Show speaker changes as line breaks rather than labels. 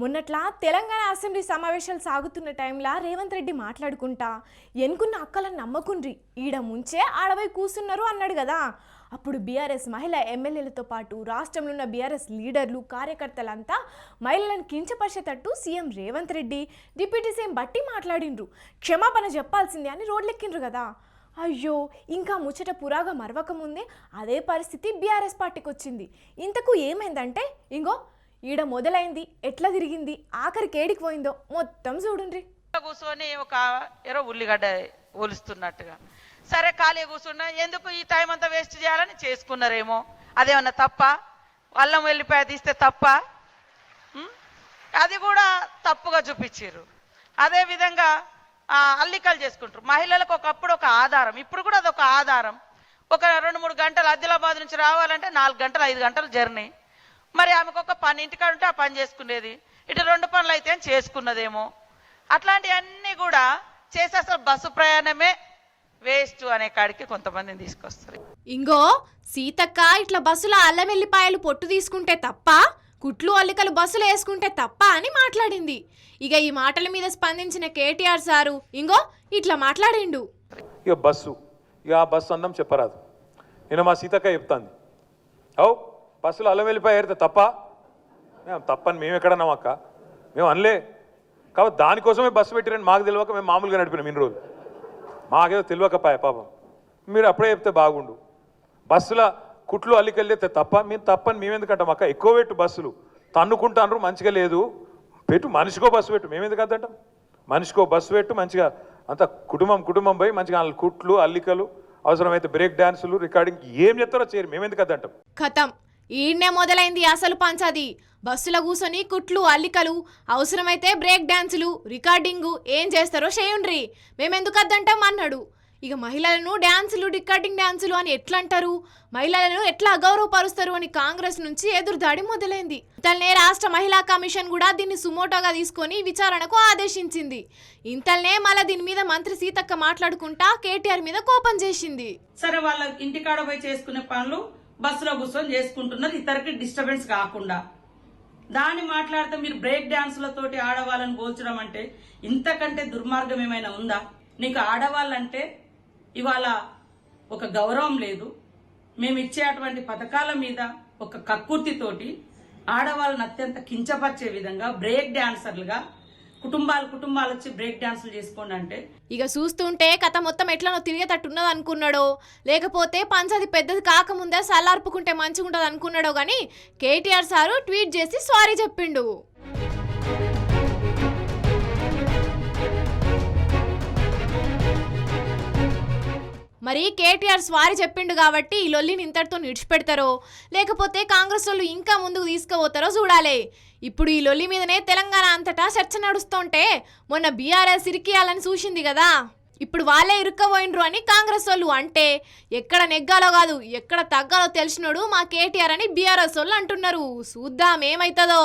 మొన్నట్లా Telangana assembly సమావేశాలు సాగుతున్న టైంలో రేవంత్ రెడ్డి మాట్లాడుకుంటా ఎన్నుకున్న అక్కలను నమ్మకుండ్రి ఈడ ముంచే ఆడవై కూసున్నారు అన్నాడు కదా. అప్పుడు బీఆర్ఎస్ మహిళా ఎమ్మెల్యేలతో పాటు రాష్ట్రంలో ఉన్న బీఆర్ఎస్ లీడర్లు కార్యకర్తలంతా మహిళలను కించపరిచేటట్టు CM Revanth Reddy deputy CM Bhatti మాట్లాడిండ్రు. క్షమాపణ చెప్పాల్సిందే అని రోడ్లెక్కిండ్రు కదా. అయ్యో ఇంకా ముచ్చట పురాగా మరవకముందే అదే పరిస్థితి బీఆర్ఎస్ పార్టీకి వచ్చింది ఇంతకు ఏమైందంటే ఇంగో ఈడ మొదలైంది ఎట్లా తిరిగింది ఆఖరికి ఏడికి పోయిందో మొత్తం చూడుండ్రి.
కూర్చొని ఒక ఎరో ఉల్లిగడ్డ ఒలుస్తున్నట్టుగా. సరే ఖాళీ కూర్చున్నా ఎందుకు ఈ టైం అంతా వేస్ట్ చేయాలని చేసుకున్నారేమో? అదేమన్నా తప్ప? అల్లం వెళ్ళిపోయి తీస్తే తప్ప? అది కూడా తప్పుగా చూపించారు అదే విధంగా అల్లికలు చేసుకుంటారు. మహిళలకు ఒకప్పుడు ఒక ఆధారం ఇప్పుడు కూడా అదొక ఆధారం. ఒక రెండు మూడు గంటలు ఆదిలాబాద్ నుంచి రావాలంటే నాలుగు గంటలు ఐదు గంటలు జర్నీ. మరి ఆమెకు ఒక పని ఇంటికాడ ఉంటే ఆ పని చేసుకునేది. ఇటు రెండు పనులు అయితే చేసుకున్నదేమో. అట్లాంటివన్నీ కూడా చేసి అసలు బస్సు ప్రయాణమే వేస్ట్ అనే కాడికి కొంతమందిని తీసుకొస్తారు.
ఇంగో సీతక్క ఇట్లా బస్సులో అల్లం ఎల్లిపాయలు పొట్టు తీసుకుంటే తప్ప కుట్లు అల్లికలు బస్సులో వేసుకుంటే తప్ప అని మాట్లాడింది. ఇక ఈ మాటల మీద స్పందించిన కేటీఆర్ సారు ఇంగో ఇట్లా మాట్లాడిండు.
ఇక బస్సు ఇక ఆ బస్సు అందం చెప్పరాదు. నేను మా సీతక్క చెప్తాంది. అవు బస్సులో అల్లం వెళ్ళిపోయి ఏరితే తప్ప? మేము తప్పని మేము ఎక్కడన్నాం అక్క? మేము అనలే. కాబట్టి దానికోసమే బస్సు పెట్టిరండి మాకు తెలియక మేము మామూలుగా నడిపినాం ఇన్ని రోజులు. మాకేదో తెలియకపాయ పాపం. మీరు అప్పుడే చెప్తే బాగుండు. బస్సుల కుట్లు అల్లికెళ్ళితే తప్ప మేము తప్పని మేము ఎందుకంటాం అక్క? ఎక్కువ పెట్టు బస్సులు. తన్నుకుంటాను మంచిగా లేదు. పెట్టు మనిషికో బస్సు పెట్టు. మేము ఎందుకు అద్దంటాం మనిషికో బస్సు పెట్టు మంచిగా అంత కుటుంబం కుటుంబం పోయి మంచిగా కుట్లు అల్లికలు అవసరమైతే బ్రేక్ డాన్సులు రికార్డింగ్ ఏం చెప్తారో చేయరు. మేము ఎందుకు అద్దంటాం
ఈడ్నే మొదలైంది అసలు పంచది బస్సులో కూసొని కుట్లు అల్లికలు అవసరమైతే బ్రేక్ డ్యాన్సులు రికార్డింగు ఏం చేస్తారో చేయండ్రి. మేమెందుకు అద్దంటాం అన్నాడు. ఇక మహిళలను డ్యాన్సులు రికార్డింగ్ డ్యాన్సులు అని ఎట్లా అంటారు మహిళలను ఎట్లా అగౌరవపరుస్తారు అని కాంగ్రెస్ నుంచి ఎదురుదాడి మొదలైంది. ఇంతల్నే రాష్ట్ర మహిళా కమిషన్ కూడా దీన్ని సుమోటోగా తీసుకొని విచారణకు ఆదేశించింది. ఇంతల్నే మళ్ళీ దీని మీద మంత్రి సీతక్క మాట్లాడుకుంటా కేటీఆర్ మీద కోపం చేసింది.
సరే వాళ్ళ ఇంటికాడ పోయి చేసుకునే పనులు బస్సులో కూర్చొని చేసుకుంటున్నారు. ఇతరికి డిస్టర్బెన్స్ కాకుండా. దాన్ని మాట్లాడితే మీరు బ్రేక్ డాన్సులతోటి ఆడవాళ్ళని పోల్చడం అంటే ఇంతకంటే దుర్మార్గం ఏమైనా ఉందా? నీకు ఆడవాళ్ళంటే ఇవాళ ఒక గౌరవం లేదు. మేము ఇచ్చే అటువంటి పథకాల మీద ఒక కక్కుర్తితోటి ఆడవాళ్ళని అత్యంత కించపరిచే విధంగా బ్రేక్ డాన్సర్లుగా కుటుంబాలు కుటుంబాలు వచ్చి బ్రేక్ డాన్సులు చేసుకోండి అంటే.
ఇక చూస్తుంటే కథ మొత్తం ఎట్లనో తిరిగేటట్టున్నది అనుకున్నాడో. లేకపోతే పంచది పెద్దది కాకముందే సల్లార్పుకుంటే మంచిగా ఉంటుంది అనుకున్నాడో కానీ కేటీఆర్ సారు ట్వీట్ చేసి సారీ చెప్పిండు. మరి కేటీఆర్ స్వారీ చెప్పిండు కాబట్టి ఈ లొల్లిని ఇంతటితో నిడిచిపెడతారో? లేకపోతే కాంగ్రెస్ వాళ్ళు ఇంకా ముందుకు తీసుకుపోతారో చూడాలి. ఇప్పుడు ఈ లొల్లి మీదనే తెలంగాణ అంతటా చర్చ నడుస్తుంటే మొన్న బీఆర్ఎస్ ఇరికియాలని చూసింది కదా. ఇప్పుడు వాళ్ళే ఇరుక్కబోయినరు అని కాంగ్రెస్ వాళ్ళు అంటే ఎక్కడ నెగ్గాలో కాదు ఎక్కడ తగ్గాలో తెలిసినోడు మా కేటీఆర్ అని బీఆర్ఎస్ వాళ్ళు అంటున్నారు. చూద్దాం ఏమవుతుందో